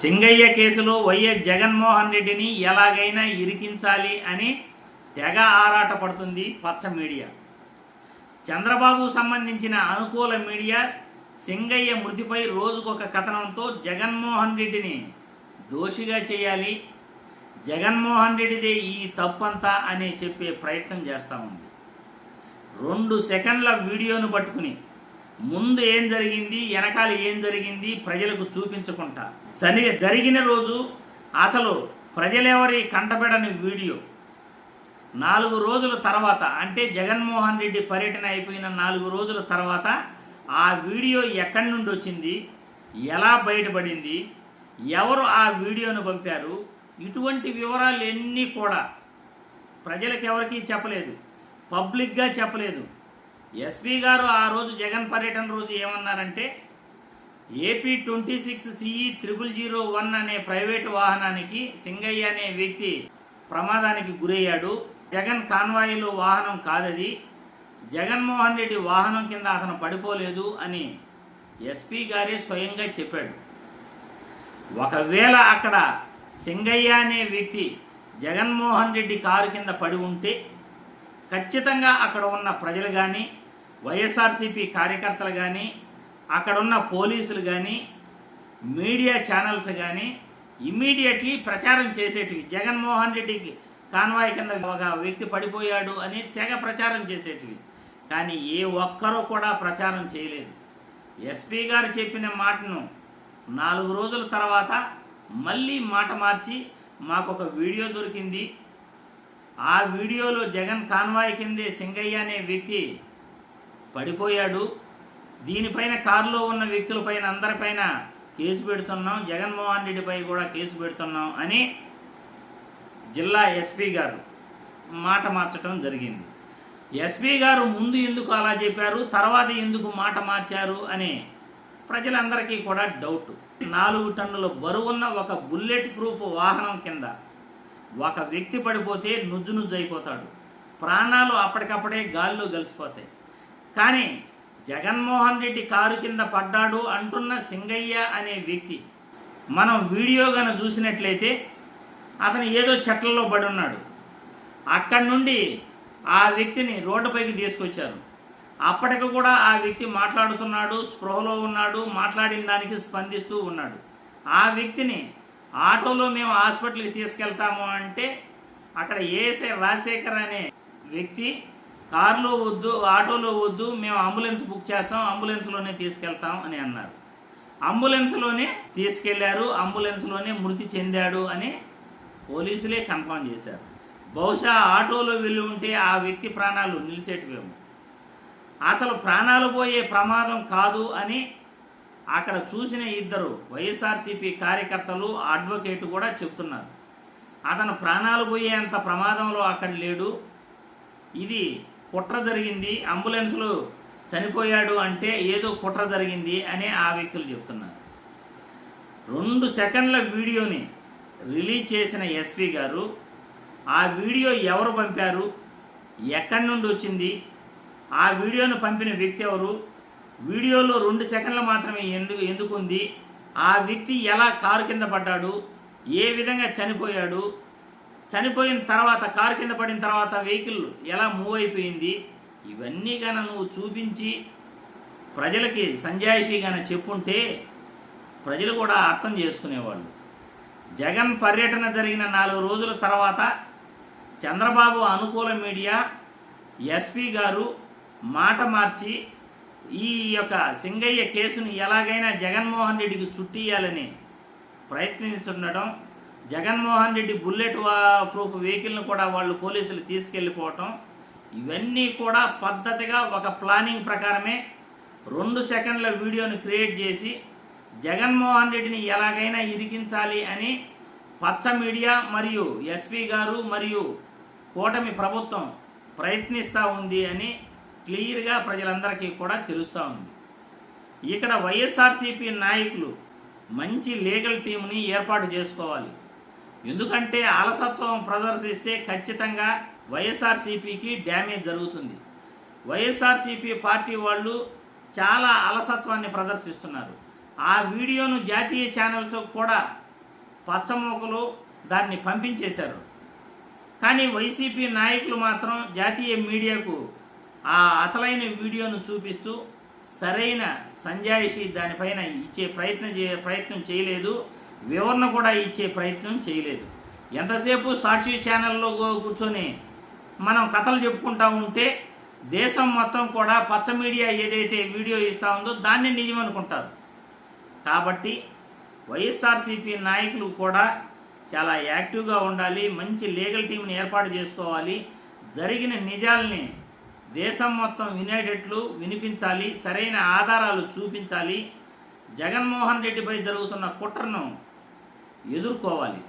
సింగయ్య కేసులో వైఎస్ జగన్మోహన్ రెడ్డిని ఎలాగైనా ఇరికించాలి అని తెగ ఆరాటపడుతుంది పచ్చ మీడియా. చంద్రబాబు సంబంధించిన అనుకూల మీడియా సింగయ్య మృతిపై రోజుకొక కథనంతో జగన్మోహన్ రెడ్డిని దోషిగా చేయాలి జగన్మోహన్ రెడ్డిదే ఈ తప్పంతా అని చెప్పే ప్రయత్నం చేస్తూ ఉంది. రెండు సెకండ్ల వీడియోను పట్టుకుని ముందు ఏం జరిగింది వెనకాల ఏం జరిగింది ప్రజలకు చూపించకుండా. సరి జరిగిన రోజు అసలు ప్రజలెవరి కంటపెడని వీడియో. నాలుగు రోజుల తర్వాత అంటే జగన్మోహన్ రెడ్డి పర్యటన అయిపోయిన నాలుగు రోజుల తర్వాత ఆ వీడియో ఎక్కడి నుండి వచ్చింది ఎలా బయటపడింది ఎవరు ఆ వీడియోను పంపారు ఇటువంటి వివరాలు ఎన్నీ కూడా ప్రజలకు ఎవరికీ చెప్పలేదు పబ్లిక్గా చెప్పలేదు. ఎస్పీ గారు ఆ రోజు జగన్ పర్యటన రోజు ఏమన్నారంటే AP twenty six CE triple zero one అనే ప్రైవేటు వాహనానికి సింగయ్య అనే వ్యక్తి ప్రమాదానికి గురయ్యాడు. జగన్ కాన్వాయిలో వాహనం కాదది. జగన్మోహన్ రెడ్డి వాహనం కింద అతను పడిపోలేదు అని ఎస్పీ గారే స్వయంగా చెప్పాడు. ఒకవేళ అక్కడ సింగయ్య అనే వ్యక్తి జగన్మోహన్ రెడ్డి కారు కింద పడి ఉంటే ఖచ్చితంగా అక్కడ ఉన్న ప్రజలు కానీ వైఎస్ఆర్సీపీ కార్యకర్తలు కానీ అక్కడున్న పోలీసులు కానీ మీడియా ఛానల్స్ కానీ ఇమ్మీడియట్లీ ప్రచారం చేసేటివి. జగన్మోహన్ రెడ్డికి కాన్వాయ్ కింద ఒక వ్యక్తి పడిపోయాడు అని తెగ ప్రచారం చేసేటివి. కానీ ఏ ఒక్కరూ కూడా ప్రచారం చేయలేదు. ఎస్పీ గారు చెప్పిన మాటను నాలుగు రోజుల తర్వాత మళ్ళీ మాట మార్చి మాకు ఒక వీడియో దొరికింది. ఆ వీడియోలో జగన్ కాన్వాయ్ కిందే సింగయ్య అనే వ్యక్తి పడిపోయాడు. దీనిపైన కారులో ఉన్న వ్యక్తులపైన అందరిపైన కేసు పెడుతున్నాం జగన్మోహన్ రెడ్డిపై కూడా కేసు పెడుతున్నాం అని జిల్లా ఎస్పీ గారు మాట మార్చడం జరిగింది. ఎస్పీ గారు ముందు ఎందుకు అలా చెప్పారు తర్వాత ఎందుకు మాట మార్చారు అని ప్రజలందరికీ కూడా డౌట్. నాలుగు టన్నుల బరువున్న ఒక బుల్లెట్ ప్రూఫ్ వాహనం కింద ఒక వ్యక్తి పడిపోతే నుజ్జు నుజ్జు అయిపోతాడు. ప్రాణాలు అప్పటికప్పుడే గాల్లో కలిసిపోతాయి కానీ జగన్మోహన్ రెడ్డి కారు కింద పడ్డాడు అంటున్న సింగయ్య అనే వ్యక్తి మనం వీడియో గన చూసినట్లయితే అతను ఏదో చెట్లలో పడి ఉన్నాడు అక్కడి నుండి ఆ వ్యక్తిని రోడ్డుపైకి తీసుకొచ్చారు. అప్పటికి కూడా ఆ వ్యక్తి మాట్లాడుతున్నాడు స్పృహలో ఉన్నాడు మాట్లాడిన దానికి స్పందిస్తూ ఉన్నాడు. ఆ వ్యక్తిని ఆటోలో మేము హాస్పిటల్కి తీసుకెళ్తాము అంటే అక్కడ ఏసే రాజశేఖర్ అనే వ్యక్తి కారులో వద్దు ఆటోలో వద్దు మేము అంబులెన్స్ బుక్ చేస్తాం అంబులెన్స్లోనే తీసుకెళ్తాం అని అన్నారు. అంబులెన్స్లోనే తీసుకెళ్ళారు అంబులెన్స్లోనే మృతి చెందాడు అని పోలీసులే కన్ఫర్మ్ చేశారు. బహుశా ఆటోలో వెళ్ళి ఉంటే ఆ వ్యక్తి ప్రాణాలు నిలిచేటివేమో. అసలు ప్రాణాలు పోయే ప్రమాదం కాదు అని అక్కడ చూసిన ఇద్దరు వైఎస్ఆర్సీపీ కార్యకర్తలు అడ్వకేట్ కూడా చెప్తున్నారు. అతను ప్రాణాలు పోయేంత ప్రమాదంలో అక్కడ లేడు. ఇది కుట్ర జరిగింది అంబులెన్స్లో చనిపోయాడు అంటే ఏదో కుట్ర జరిగింది అని ఆ వ్యక్తులు చెప్తున్నారు. రెండు సెకండ్ల వీడియోని రిలీజ్ చేసిన ఎస్పీ గారు ఆ వీడియో ఎవరు పంపారు ఎక్కడి నుండి వచ్చింది ఆ వీడియోను పంపిన వ్యక్తి ఎవరు వీడియోలో రెండు సెకండ్లు మాత్రమే ఎందుకు ఎందుకుంది ఆ వ్యక్తి ఎలా కారు కింద పడ్డాడు ఏ విధంగా చనిపోయాడు చనిపోయిన తర్వాత కారు కింద పడిన తర్వాత వెహికల్ ఎలా మూవ్ అయిపోయింది? ఇవన్నీ కానీ నువ్వు చూపించి ప్రజలకి సంజాయిషి గాన చెప్పుంటే ప్రజలు కూడా అర్థం చేసుకునేవాళ్ళు. జగన్ పర్యటన జరిగిన నాలుగు రోజుల తర్వాత చంద్రబాబు అనుకూల మీడియా ఎస్పీ గారు మాట మార్చి ఈ యొక్క సింగయ్య కేసును ఎలాగైనా జగన్మోహన్ రెడ్డికి చుట్టియాలని ప్రయత్నిస్తుండడం జగన్మోహన్ రెడ్డి బుల్లెట్ ప్రూఫ్ వెహికల్ను కూడా వాళ్ళు పోలీసులు తీసుకెళ్ళిపోవటం ఇవన్నీ కూడా పద్ధతిగా ఒక ప్లానింగ్ ప్రకారమే రెండు సెకండ్ల వీడియోని క్రియేట్ చేసి జగన్మోహన్ రెడ్డిని ఎలాగైనా ఇరికించాలి అని పచ్చ మీడియా మరియు ఎస్పీ గారు మరియు కూటమి ప్రభుత్వం ప్రయత్నిస్తూ ఉంది అని క్లియర్గా ప్రజలందరికీ కూడా తెలుస్తూ ఉంది. ఇక్కడ వైఎస్ఆర్సీపీ నాయకులు మంచి లీగల్ టీంని ఏర్పాటు చేసుకోవాలి. ఎందుకంటే అలసత్వం ప్రదర్శిస్తే ఖచ్చితంగా వైఎస్ఆర్సీపీకి డ్యామేజ్ జరుగుతుంది. వైఎస్ఆర్సీపీ పార్టీ వాళ్ళు చాలా అలసత్వాన్ని ప్రదర్శిస్తున్నారు. ఆ వీడియోను జాతీయ ఛానల్స్ కూడా పచ్చమూకలు దాన్ని పంపించేశారు. కానీ వైసీపీ నాయకులు మాత్రం జాతీయ మీడియాకు ఆ అసలైన వీడియోను చూపిస్తూ సరైన సంజాయిషి దానిపైన ఇచ్చే ప్రయత్నం చే ప్రయత్నం చేయలేదు. వివరణ కూడా ఇచ్చే ప్రయత్నం చేయలేదు. ఎంతసేపు సాక్షి ఛానల్లో కూర్చొని మనం కథలు చెప్పుకుంటా ఉంటే దేశం మొత్తం కూడా పచ్చ మీడియా ఏదైతే వీడియో ఇస్తూ ఉందో దాన్ని నిజం అనుకుంటారు. కాబట్టి వైఎస్ఆర్సీపీ నాయకులు కూడా చాలా యాక్టివ్గా ఉండాలి మంచి లీగల్ టీంని ఏర్పాటు చేసుకోవాలి జరిగిన నిజాల్ని దేశం మొత్తం వినేటట్లు వినిపించాలి సరైన ఆధారాలు చూపించాలి. జగన్మోహన్ రెడ్డిపై జరుగుతున్న కుట్రను ఎదుర్కోవాలి.